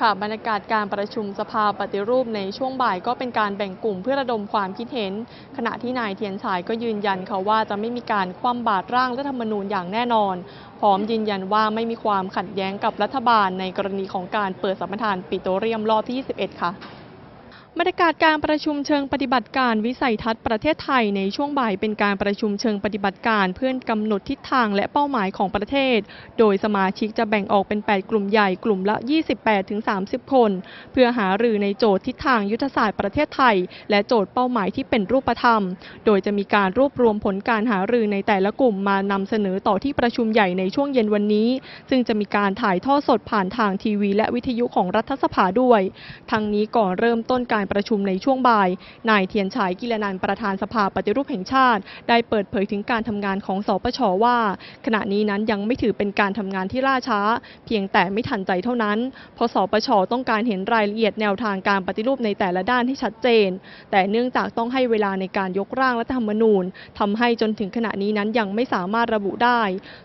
ค่ะบรรยากาศการประชุมสภาปฏิรูปในช่วงบ่ายก็เป็นการแบ่งกลุ่มเพื่อระดมความคิดเห็น ขณะที่นายเทียนชายก็ยืนยันค่ะว่าจะไม่มีการคว่ำบาตรร่างรัฐธรรมนูญอย่างแน่นอน พร้อมยืนยันว่าไม่มีความขัดแย้งกับรัฐบาลในกรณีของการเปิดสัมปทานปิโตรเลียมรอบที่ 21 ค่ะ บรรยากาศการประชุมเชิงปฏิบัติการวิสัยทัศน์ประเทศไทยในช่วงบ่ายเป็นการประชุมเชิงปฏิบัติการเพื่อกำหนดทิศทางและเป้าหมายของประเทศ โดยสมาชิกจะแบ่งออกเป็น 8 กลุ่มใหญ่กลุ่มละ 28-30 คน เพื่อหารือในโจทย์ทิศทางยุทธศาสตร์ประเทศไทย และโจทย์เป้าหมายที่เป็นรูปธรรม โดยจะมีการรวบรวมผลการหารือในแต่ละกลุ่มมานำเสนอต่อที่ประชุมใหญ่ในช่วงเย็นวันนี้ ซึ่งจะมีการถ่ายทอดสดผ่านทางทีวี และวิทยุของรัฐสภาด้วย ทั้งนี้ก่อนเริ่มต้นการประชุมในช่วงบ่าย นายเทียนชัยกิรนันประธานสภาปฏิรูปแห่งชาติ ได้เปิดเผยถึงการทำงานของสปชว่า ขณะนี้นั้นยังไม่ถือเป็นการทำงานที่ล่าช้า เพียงแต่ไม่ทันใจเท่านั้น เพราะสปชต้องการเห็นรายละเอียดแนวทางการปฏิรูปในแต่ละด้านที่ชัดเจน แต่เนื่องจากต้องให้เวลาในการยกร่างรัฐธรรมนูญทำให้จนถึงขณะนี้นั้นยังไม่สามารถระบุได้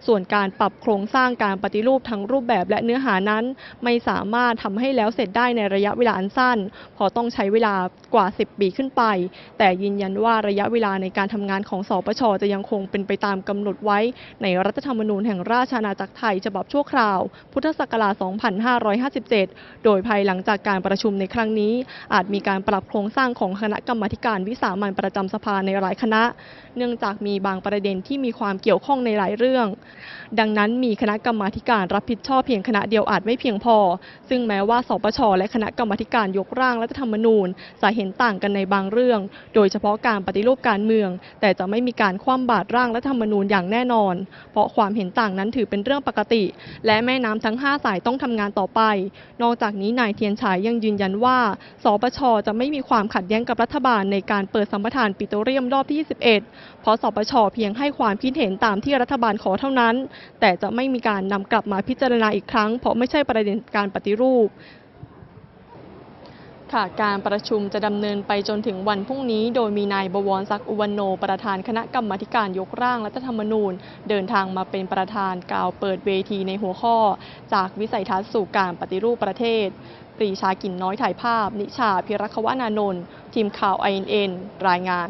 ส่วนการปรับโครงสร้างการปฏิรูปทั้งรูปแบบและเนื้อหานั้น ไม่สามารถทำให้แล้วเสร็จได้ในระยะเวลาอันสั้นเพราะต้องใช้เวลากว่า 10 ปีขึ้นไป แต่ยืนยันว่าระยะเวลาในการทำงานของสปชจะยังคงเป็นไปตามกำหนดไว้ ในรัฐธรรมนูญแห่งราชอาณาจักรไทยฉบับชั่วคราว พุทธศักราช 2557 โดยภายหลังจากการประชุมในครั้งนี้ อาจมีการปรับโครงสร้างของคณะกรรมการวิสามัญประจำสภาในหลายคณะ เนื่องจากมีบางประเด็นที่มีความเกี่ยวข้องในหลายเรื่อง ดังนั้นมีคณะกรรมาการรับผิดชอบเพียงคณะเดียวอาจไม่เพียงพอ ซึ่งแม้ว่าสปชและคณะกรรมาการยกร่างรัฐธรรมนูญจะเห็นต่างกันในบางเรื่อง โดยเฉพาะการปฏิรูปการเมือง แต่จะไม่มีการคว่ำบาตรร่างรัฐธรรมนูญอย่างแน่นอน เพราะความเห็นต่างนั้นถือเป็นเรื่องปกติ และแม่น้ำทั้ง 5 สายต้องทำงานต่อไป นอกจากนี้นายเทียนชัยยังยืนยันว่า สปชจะไม่มีความขัดแย้งกับรัฐบาลในการเปิดสัมปทานปิโตรเลียมรอบที่ 21 เพราะสปชเพียงให้ความคิดเห็นตามที่รัฐบาลขอเท่านั้น แต่จะไม่มีการนำกลับมาพิจารณาอีกครั้ง เพราะไม่ใช่ประเด็นการปฏิรูป ค่ะการประชุมจะดำเนินไปจนถึงวันพรุ่งนี้ โดยมีนายบวรศักดิ์อุวันโน ประธานคณะกรรมการยกร่างรัฐธรรมนูญ เดินทางมาเป็นประธานกล่าวเปิดเวทีในหัวข้อ จากวิสัยทัศน์สู่การปฏิรูปประเทศ ปรีชากินน้อยถ่ายภาพ นิชาพิรักษวนานนท์ทีมข่าว INN รายงาน